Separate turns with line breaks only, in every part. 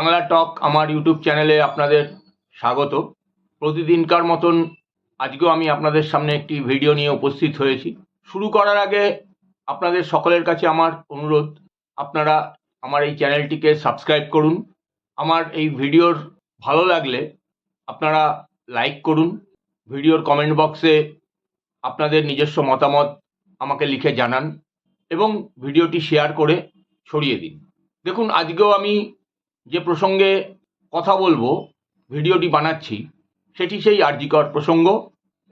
বাংলা টক আমার ইউটিউব চ্যানেলে আপনাদের স্বাগত। প্রতিদিনকার মতন আজকেও আমি আপনাদের সামনে একটি ভিডিও নিয়ে উপস্থিত হয়েছি। শুরু করার আগে আপনাদের সকলের কাছে আমার অনুরোধ, আপনারা আমার এই চ্যানেলটিকে সাবস্ক্রাইব করুন। আমার এই ভিডিওর ভালো লাগলে আপনারা লাইক করুন। ভিডিওর কমেন্ট বক্সে আপনাদের নিজস্ব মতামত আমাকে লিখে জানান এবং ভিডিওটি শেয়ার করে ছড়িয়ে দিন। দেখুন, আজকেও আমি যে প্রসঙ্গে কথা বলব, ভিডিওটি বানাচ্ছি, সেটি সেই আরজিকর প্রসঙ্গ।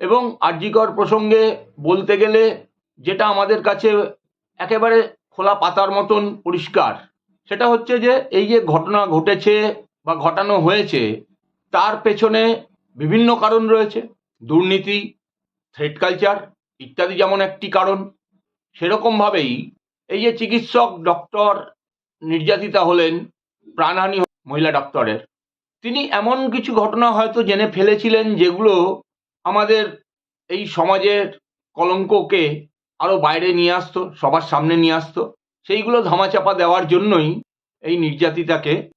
এবং আরজিকর প্রসঙ্গে বলতে গেলে যেটা আমাদের কাছে একেবারে খোলা পাতার মতন পরিষ্কার, সেটা হচ্ছে যে এই যে ঘটনা ঘটেছে বা ঘটানো হয়েছে, তার পেছনে বিভিন্ন কারণ রয়েছে। দুর্নীতি থ্রেড কালচার ইত্যাদি যেমন একটি কারণ, সেরকমভাবেই এই যে চিকিৎসক ডক্টর নির্যাতিতা হলেন প্রাণহানি মহিলা ডক্টরের তিনি এমন কিছু ঘটনা হয়তো জেনে ফেলেছিলেন যেগুলো আমাদের এই সমাজের কলঙ্ককে আরও বাইরে নিয়ে আসতো, সবার সামনে নিয়ে আসতো। সেইগুলো ধামাচাপা দেওয়ার জন্যই এই নির্যাতিতাকে,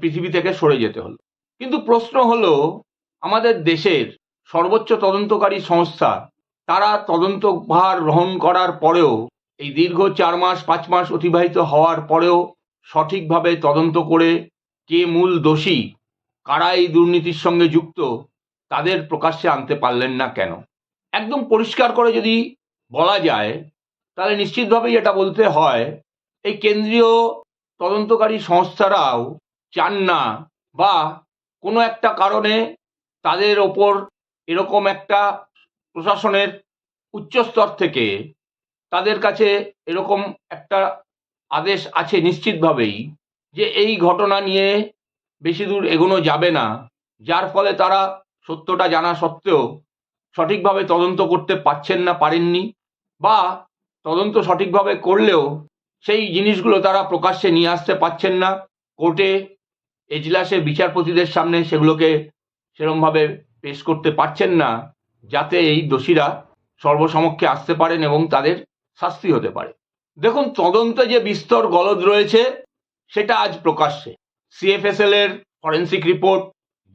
পৃথিবী থেকে সরে যেতে হলো। কিন্তু প্রশ্ন হলো, আমাদের দেশের সর্বোচ্চ তদন্তকারী সংস্থা, তারা তদন্তভার গ্রহণ করার পরেও, এই দীর্ঘ চার মাস, পাঁচ মাস অতিবাহিত হওয়ার পরেও সঠিকভাবে তদন্ত করে কে মূল দোষী, কারা এই দুর্নীতির সঙ্গে যুক্ত, তাদের প্রকাশ্যে আনতে পারলেন না কেন? একদম পরিষ্কার করে যদি বলা যায়, তাহলে নিশ্চিতভাবেই এটা বলতে হয়, এই কেন্দ্রীয় তদন্তকারী সংস্থারাও চান না বা কোনো একটা কারণে তাদের ওপর এরকম একটা প্রশাসনের উচ্চস্তর থেকে তাদের কাছে এরকম একটা আদেশ আছে নিশ্চিতভাবেই যে এই ঘটনা নিয়ে বেশি দূর এগোনো যাবে না, যার ফলে তারা সত্যটা জানা সত্ত্বেও সঠিকভাবে তদন্ত করতে পারছেন না, পারেননি বা তদন্ত সঠিকভাবে করলেও সেই জিনিসগুলো তারা প্রকাশ্যে নিয়ে আসতে পারছেন না। কোর্টে এজলাসে বিচারপতিদের সামনে সেগুলোকে সেরমভাবে পেশ করতে পারছেন না, যাতে এই দোষীরা সর্বসমক্ষে আসতে পারেন এবং তাদের শাস্তি হতে পারে। দেখুন, তদন্তে যে বিস্তর গলদ রয়েছে, সেটা আজ প্রকাশ্যে। সিএফএসএল এর forensic report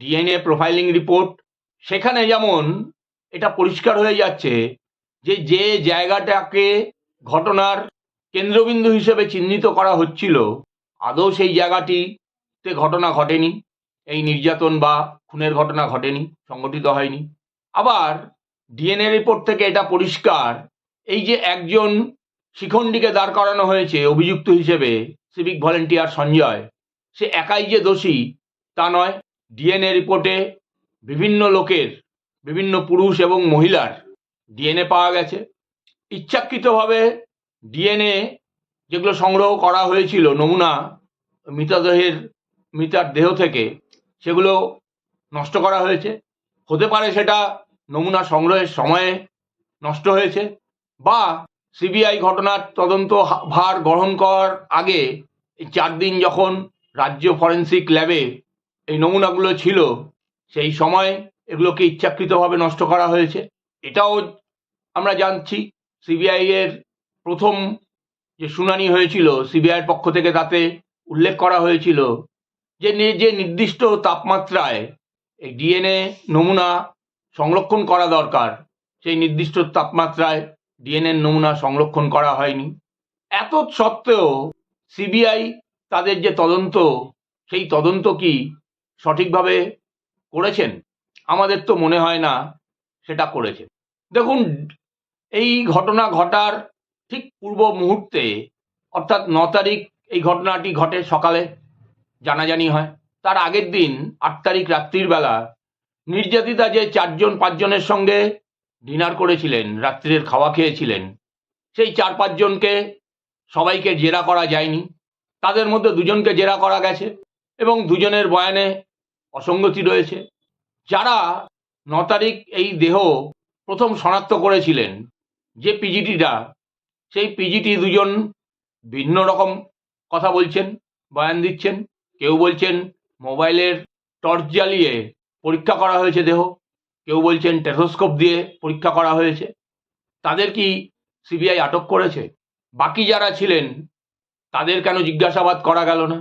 DNA profiling report সেখানে যেমন এটা পরিষ্কার হয়ে যাচ্ছে যে যে জায়গাটাকে ঘটনার কেন্দ্রবিন্দু হিসেবে চিহ্নিত করা হচ্ছিল, আদৌ সেই জায়গাটিতে ঘটনা ঘটেনি, এই নির্যাতন বা খুনের ঘটনা ঘটেনি সংগঠিত হয়নি। আবার ডিএনএ রিপোর্ট থেকে এটা পরিষ্কার, এই যে একজন শিখণ্ডীকে দাঁড় করানো হয়েছে অভিযুক্ত হিসেবে সিভিক ভলেন্টিয়ার সঞ্জয়। সে একাই যে দোষী, তা নয় ডিএনএ রিপোর্টে বিভিন্ন লোকের, বিভিন্ন পুরুষ এবং মহিলার ডিএনএ পাওয়া গেছে। ইচ্ছাকৃতভাবে ডিএনএ যেগুলো সংগ্রহ করা হয়েছিল, নমুনা মৃতদেহের, মৃতার দেহ থেকে, সেগুলো নষ্ট করা হয়েছে। হতে পারে সেটা নমুনা সংগ্রহের সময়ে নষ্ট হয়েছে বা সিবিআই ঘটনার তদন্ত ভার গ্রহণ করার আগে এই চার দিন যখন রাজ্য ফরেন্সিক ল্যাবে এই নমুনাগুলো ছিল, সেই সময় এগুলোকে ইচ্ছাকৃতভাবে নষ্ট করা হয়েছে। এটাও আমরা জানছি, সিবিআই এর প্রথম যে শুনানি হয়েছিল সিবিআইয়ের পক্ষ থেকে তাতে উল্লেখ করা হয়েছিল যে যে নির্দিষ্ট তাপমাত্রায় এই ডিএনএ নমুনা সংরক্ষণ করা দরকার, সেই নির্দিষ্ট তাপমাত্রায় ডিএনএ নমুনা সংরক্ষণ করা হয়নি। এত সত্ত্বেও সিবিআই তাদের যে তদন্ত, সেই তদন্ত কি সঠিকভাবে করেছেন? আমাদের তো মনে হয় না সেটা করেছেন দেখুন, এই ঘটনা ঘটার ঠিক পূর্ব মুহূর্তে, অর্থাৎ ন তারিখ এই ঘটনাটি ঘটে সকালে জানাজানি হয়। তার আগের দিন, আট তারিখ রাত্রির বেলা, নির্যাতিতা যে চারজন, পাঁচজনের সঙ্গে ডিনার করেছিলেন, রাত্রির খাওয়া খেয়েছিলেন। সেই চার পাঁচজনকে সবাইকে জেরা করা যায়নি। তাদের মধ্যে দুজনকে জেরা করা গেছে এবং দুজনের বয়ানে অসঙ্গতি রয়েছে। যারা ন তারিখ এই দেহ প্রথম শনাক্ত করেছিলেন, যে পিজিটিটা, সেই পিজিটি দুজন ভিন্ন রকম কথা বলছেন, বয়ান দিচ্ছেন। কেউ বলছেন, মোবাইলের টর্চ জ্বালিয়ে পরীক্ষা করা হয়েছে দেহ। কেউ বলছেন টেথোস্কোপ দিয়ে পরীক্ষা করা হয়েছে। তাদের কি সিবিআই আটক করেছে? বাকি যারা ছিলেন, তাদের কেন জিজ্ঞাসাবাদ করা গেল না?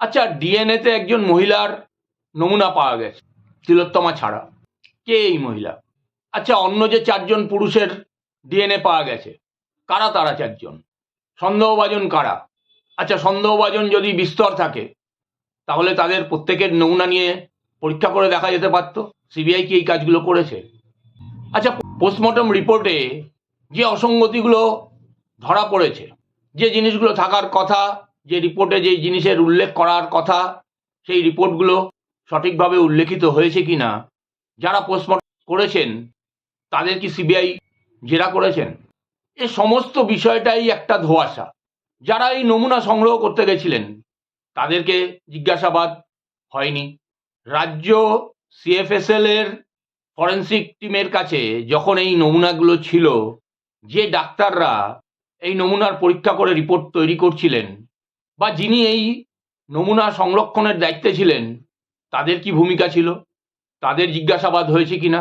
আচ্ছা ডিএনএতে একজন মহিলার নমুনা পাওয়া গেছে, তিলোত্তমা ছাড়া। কে এই মহিলা? আচ্ছা অন্য যে চারজন পুরুষের ডিএনএ পাওয়া গেছে, কারা তারা চারজন? সন্দেহভাজন কারা? আচ্ছা সন্দেহভাজন যদি বিস্তর থাকে, তাহলে তাদের প্রত্যেকের নমুনা নিয়ে পরীক্ষা করে দেখা যেতে পারত। সিবিআই কি এই কাজগুলো করেছে? আচ্ছা পোস্টমর্টম রিপোর্টে যে অসঙ্গতিগুলো ধরা পড়েছে, যে জিনিসগুলো থাকার কথা, যে রিপোর্টে যে জিনিসের উল্লেখ করার কথা, সেই রিপোর্টগুলো সঠিকভাবে উল্লেখিত হয়েছে কি না যারা পোস্টমর্টম করেছেন, তাদের কি সিবিআই জেরা করেছেন? এ সমস্ত বিষয়টাই একটা ধোঁয়াশা। যারা এই নমুনা সংগ্রহ করতে গেছিলেন, তাদেরকে জিজ্ঞাসাবাদ হয়নি। রাজ্য সিএফএসএল এর ফরেন্সিক টিমের কাছে যখন এই নমুনাগুলো ছিল, যে ডাক্তাররা এই নমুনার পরীক্ষা করে রিপোর্ট তৈরি করছিলেন বা যিনি এই নমুনা সংরক্ষণের দায়িত্বে ছিলেন, তাদের কি ভূমিকা ছিল? তাদের জিজ্ঞাসাবাদ হয়েছে কিনা?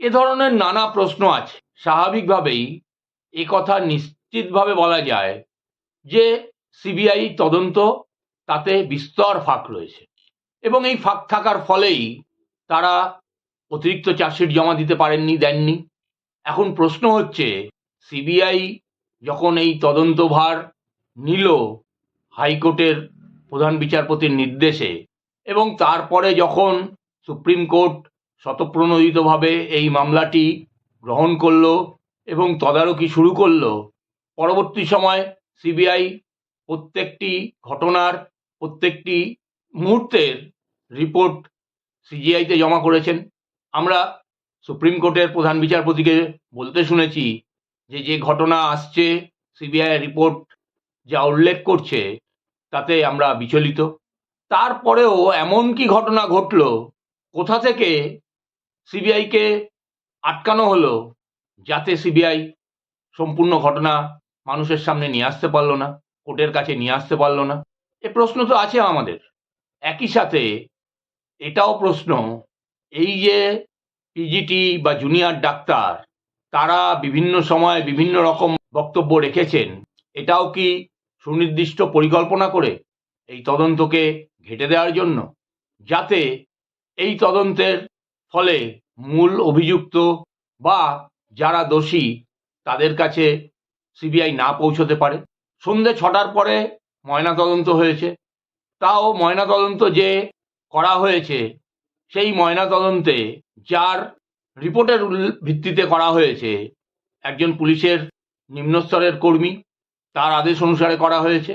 এ ধরনের নানা প্রশ্ন আছে। স্বাভাবিকভাবেই এ কথা নিশ্চিতভাবে বলা যায় যে সিবিআই তদন্ত তাতে বিস্তর ফাঁক রয়েছে এবং এই ফাঁক থাকার ফলেই তারা অতিরিক্ত চার্জশিট জমা দিতে পারেননি, দেননি। এখন প্রশ্ন হচ্ছে, সিবিআই যখন এই তদন্তভার নিল হাইকোর্টের প্রধান বিচারপতির নির্দেশে এবং তারপরে যখন সুপ্রিম কোর্ট স্বতঃপ্রণোদিতভাবে এই মামলাটি গ্রহণ করল এবং তদারকি শুরু করল, পরবর্তী সময় সিবিআই প্রত্যেকটি ঘটনার প্রত্যেকটি মুহূর্তের রিপোর্ট সিজিআইতে জমা করেছেন। আমরা সুপ্রিম কোর্টের প্রধান বিচারপতিকে বলতে শুনেছি যে যে ঘটনা আসছে সিবিআই রিপোর্ট যা উল্লেখ করছে, তাতে আমরা বিচলিত। তারপরেও এমন কি ঘটনা ঘটলো? কোথা থেকে সিবিআইকে আটকানো হলো? যাতে সিবিআই সম্পূর্ণ ঘটনা মানুষের সামনে নিয়ে আসতে পারল না, কোর্টের কাছে নিয়ে আসতে পারল না? এ প্রশ্ন তো আছে আমাদের। একই সাথে এটাও প্রশ্ন, এই যে পিজিটি বা জুনিয়র ডাক্তার, তারা বিভিন্ন সময় বিভিন্ন রকম বক্তব্য রেখেছেন, এটাও কি সুনির্দিষ্ট পরিকল্পনা করে এই তদন্তকে ঘেটে দেওয়ার জন্য? যাতে এই তদন্তের ফলে মূল অভিযুক্ত বা যারা দোষী, তাদের কাছে সিবিআই না পৌঁছতে পারে? সন্ধে ছটার পরে ময়নাতদন্ত হয়েছে। তাও ময়নাতদন্ত যে করা হয়েছে সেই ময়নাতদন্তে যার রিপোর্টের ভিত্তিতে করা হয়েছে। একজন পুলিশের নিম্নস্তরের কর্মী, তার আদেশ অনুসারে করা হয়েছে,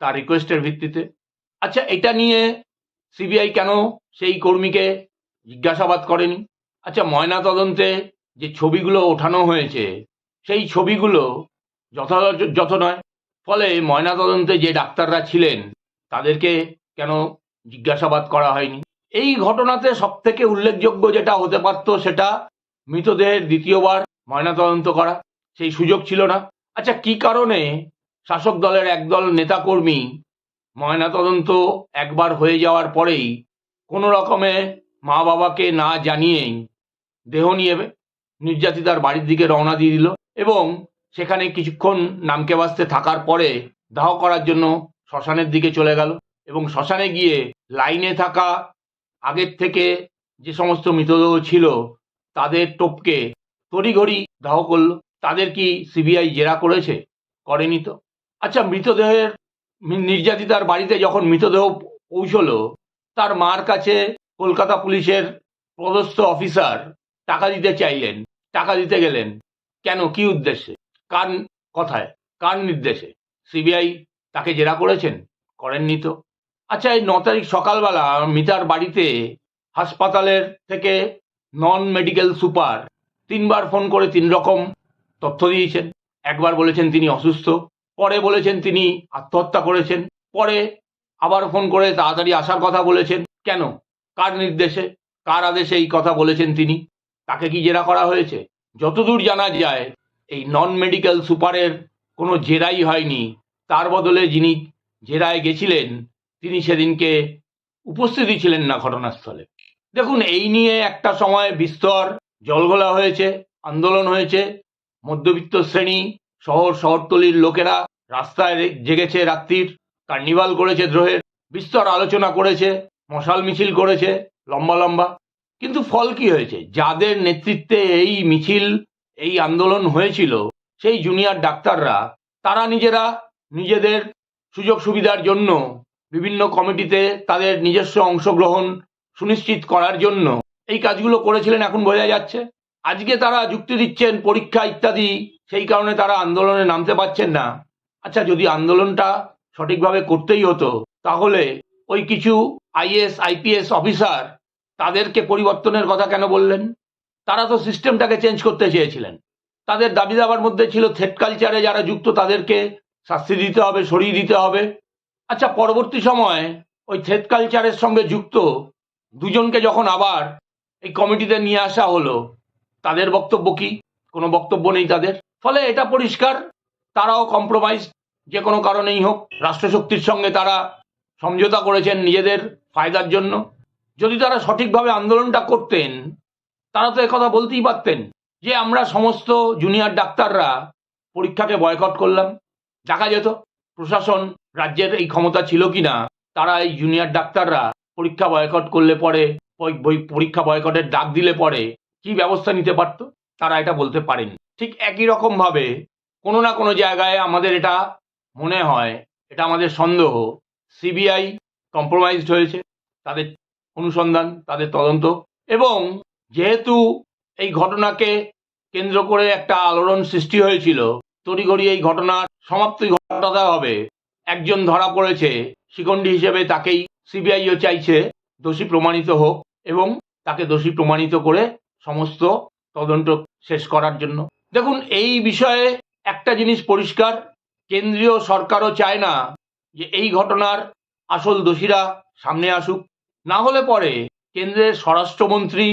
তার রিকোয়েস্টের ভিত্তিতে। আচ্ছা এটা নিয়ে সিবিআই কেন সেই কর্মীকে জিজ্ঞাসাবাদ করেনি? আচ্ছা ময়নাতদন্তে যে ছবিগুলো ওঠানো হয়েছে, সেই ছবিগুলো যথাযথ নয়। ফলে ময়নাতদন্তে যে ডাক্তাররা ছিলেন, তাদেরকে কেন জিজ্ঞাসাবাদ করা হয়নি। এই ঘটনাতে সব থেকে উল্লেখযোগ্য যেটা হতে পারত সেটা মৃতদেহের দ্বিতীয়বার ময়নাতদন্ত করা, সেই সুযোগ ছিল না। আচ্ছা কি কারণে শাসক দলের একদল নেতাকর্মী ময়নাতদন্ত একবার হয়ে যাওয়ার পরেই কোনো রকমে মা বাবাকে না জানিয়েই দেহ নিয়ে নির্যাতিতার বাড়ির দিকে রওনা দিয়ে দিল এবং সেখানে কিছুক্ষণ নামকে বাঁচতে থাকার পরে দাহ করার জন্য শ্মশানের দিকে চলে গেল। এবং শ্মশানে গিয়ে লাইনে থাকা আগের থেকে যে সমস্ত মৃতদেহ ছিল, তাদের টপকে তড়িঘড়ি দাহ করল। তাদের কি সিবিআই জেরা করেছে? করেনি তো। আচ্ছা মৃতদেহের নির্যাতিতার বাড়িতে যখন মৃতদেহ পৌঁছলো, তার মার কাছে কলকাতা পুলিশের পদস্থ অফিসার টাকা দিতে চাইলেন। টাকা দিতে গেলেন। কেন? কি উদ্দেশ্যে? কার কথায়? কার নির্দেশে? সিবিআই তাকে জেরা করেছেন? করেননি তো। আচ্ছা এই ন তারিখ সকালবেলা মিতার বাড়িতে হাসপাতালের থেকে নন মেডিকেল সুপার তিনবার ফোন করে তিন রকম তথ্য দিয়েছেন। একবার বলেছেন তিনি অসুস্থ, পরে বলেছেন তিনি আত্মহত্যা করেছেন, পরে আবার ফোন করে তাড়াতাড়ি আসার কথা বলেছেন। কেন? কার নির্দেশে? কার আদেশে এই কথা বলেছেন তিনি? তাকে কি জেরা করা হয়েছে? যতদূর জানা যায়, এই নন মেডিকেল সুপারের কোনো জেরাই হয়নি। তার বদলে যিনি জেরায় গেছিলেন তিনি সেদিনকে উপস্থিতই ছিলেন না ঘটনাস্থলে। দেখুন, এই নিয়ে একটা সময় বিস্তর জলঘোলা হয়েছে, আন্দোলন হয়েছে, মধ্যবিত্ত শ্রেণি, শহর শহরতলির লোকেরা রাস্তায় জেগেছে রাত্রির, কার্নিভাল করেছে দ্রোহের, বিস্তর আলোচনা করেছে, মশাল মিছিল করেছে, লম্বা লম্বা। কিন্তু ফল কি হয়েছে? যাদের নেতৃত্বে এই মিছিল, এই আন্দোলন হয়েছিল, সেই জুনিয়র ডাক্তাররা, তারা নিজেরা নিজেদের সুযোগ সুবিধার জন্য বিভিন্ন কমিটিতে তাদের নিজস্ব অংশগ্রহণ সুনিশ্চিত করার জন্য এই কাজগুলো করেছিলেন এখন বোঝা যাচ্ছে। আজকে তারা যুক্তি দিচ্ছেন, পরীক্ষা ইত্যাদি, সেই কারণে তারা আন্দোলনে নামতে পারছেন না। আচ্ছা যদি আন্দোলনটা সঠিকভাবে করতেই হতো, তাহলে ওই কিছু আইএস আইপিএস অফিসার তাদেরকে পরিবর্তনের কথা কেন বললেন? তারা তো সিস্টেমটাকে চেঞ্জ করতে চেয়েছিলেন। তাদের দাবি দাবার মধ্যে ছিল থ্রেড কালচারে যারা যুক্ত, তাদেরকে শাস্তি দিতে হবে, সরিয়ে দিতে হবে। আচ্ছা পরবর্তী সময় ওই থ্রেড কালচারের সঙ্গে যুক্ত দুজনকে যখন আবার এই কমিটিতে নিয়ে আসা হলো, তাদের বক্তব্য কি? কোনো বক্তব্য নেই তাদের? ফলে এটা পরিষ্কার, তারাও কম্প্রোমাইজ যে কোনো কারণেই হোক, রাষ্ট্রশক্তির সঙ্গে তারা সমঝোতা করেছেন নিজেদের ফায়দার জন্য। যদি তারা সঠিকভাবে আন্দোলনটা করতেন, তারা তো কথা বলতেই পারতেন যে আমরা সমস্ত জুনিয়র ডাক্তাররা পরীক্ষাকে বয়কট করলাম, দেখা যেত প্রশাসন রাজ্যের এই ক্ষমতা ছিল কি না তারা এই জুনিয়র ডাক্তাররা পরীক্ষা বয়কট করলে পরে পরীক্ষা বয়কটের ডাক দিলে পরে কি ব্যবস্থা নিতে পারত? তারা এটা বলতে পারেন। ঠিক একই রকম ভাবে কোনো না কোনো জায়গায় আমাদের এটা মনে হয়, এটা আমাদের সন্দেহ। সিবিআই কম্প্রোমাইজড হয়েছে, তাদের অনুসন্ধান, তাদের তদন্ত। এবং যেহেতু এই ঘটনাকে কেন্দ্র করে একটা আলোড়ন সৃষ্টি হয়েছিল, তড়িঘড়ি এই ঘটনার সমাপ্তি ঘটাতে হবে। একজন ধরা পড়েছে, শিখণ্ডী হিসেবে তাকেই সিবিআইও চাইছে, দোষী প্রমাণিত হোক এবং তাকে দোষী প্রমাণিত করে সমস্ত তদন্ত শেষ করার জন্য। দেখুন, এই বিষয়ে একটা জিনিস পরিষ্কার, কেন্দ্রীয় সরকারও চায় না যে এই ঘটনার আসল দোষীরা সামনে আসুক। না হলে পরে কেন্দ্রের স্বরাষ্ট্রমন্ত্রী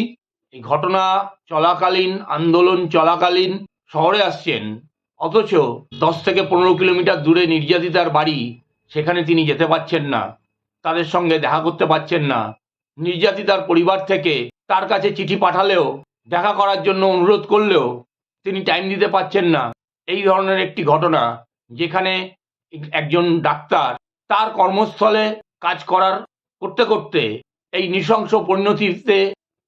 এই ঘটনা চলাকালীন, আন্দোলন চলাকালীন শহরে আসছেন। অথচ দশ থেকে পনেরো কিলোমিটার দূরে নির্যাতিতার বাড়ি, সেখানে তিনি যেতে পারছেন না, তাদের সঙ্গে দেখা করতে পারছেন না। নির্যাতিতার পরিবার থেকে তার কাছে চিঠি পাঠালেও, দেখা করার জন্য অনুরোধ করলেও তিনি টাইম দিতে পারছেন না। এই ধরনের একটি ঘটনা, যেখানে একজন ডাক্তার তার কর্মস্থলে কাজ করার করতে করতে এই নৃশংস পরিণতিতে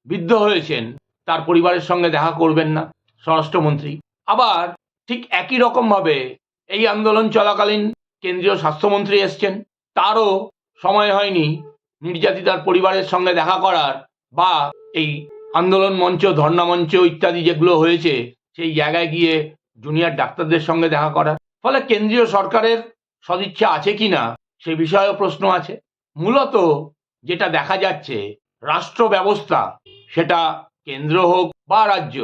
বিদ্ধ হয়েছেন। তার পরিবারের সঙ্গে দেখা করবেন না, স্বরাষ্ট্রমন্ত্রী। আবার ঠিক একই রকমভাবে এই আন্দোলন চলাকালীন কেন্দ্রীয় স্বাস্থ্যমন্ত্রী এসছেন। তারও সময় হয়নি নির্যাতিতার পরিবারের সঙ্গে দেখা করার বা এই আন্দোলন মঞ্চ, ধর্ণা মঞ্চ ইত্যাদি যেগুলো হয়েছে সেই জায়গায় গিয়ে জুনিয়র ডাক্তারদের সঙ্গে দেখা করার। ফলে কেন্দ্রীয় সরকারের সদিচ্ছা আছে কি না সে বিষয়েও প্রশ্ন আছে। মূলত যেটা দেখা যাচ্ছে, রাষ্ট্র ব্যবস্থা, সেটা কেন্দ্র হোক বা রাজ্য,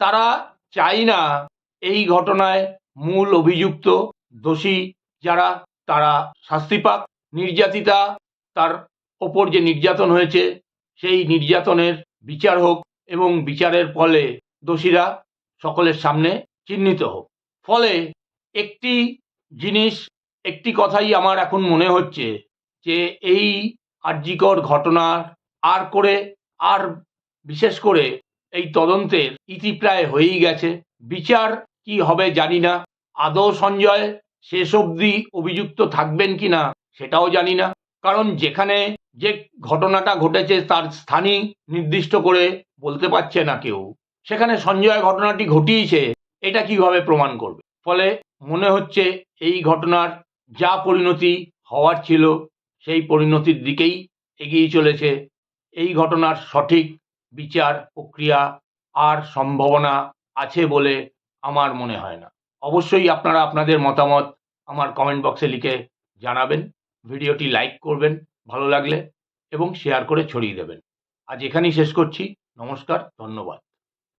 তারা চাই না এই ঘটনায় মূল অভিযুক্ত দোষী যারা, তারা শাস্তি পাক নির্যাতিতা তার ওপর যে নির্যাতন হয়েছে, সেই নির্যাতনের বিচার হোক এবং বিচারের ফলে দোষীরা সকলের সামনে চিহ্নিত হোক। ফলে একটি জিনিস, একটি কথাই আমার এখন মনে হচ্ছে যে এই আর্যিকর ঘটনার আর করে, আর বিশেষ করে এই তদন্তের ইতিপ্রায় হয়েই গেছে। বিচার কি হবে জানি না। আদৌ সঞ্জয় শেষ অবধি অভিযুক্ত থাকবেন কি না, সেটাও জানি না। কারণ যেখানে যে ঘটনাটা ঘটেছে তার স্থানই নির্দিষ্ট করে বলতে পারছে না কেউ। সেখানে সঞ্জয় ঘটনাটি ঘটিয়েছে, এটা কীভাবে প্রমাণ করবে? ফলে মনে হচ্ছে এই ঘটনার যা পরিণতি হওয়ার ছিল, সেই পরিণতির দিকেই এগিয়ে চলেছে। এই ঘটনার সঠিক বিচার প্রক্রিয়া আর সম্ভাবনা আছে বলে আমার মনে হয় না। অবশ্যই আপনারা আপনাদের মতামত আমার কমেন্ট বক্সে লিখে জানাবেন। ভিডিওটি লাইক করবেন, ভালো লাগলে, এবং শেয়ার করে ছড়িয়ে দেবেন। আজ এখানেই শেষ করছি। নমস্কার, ধন্যবাদ।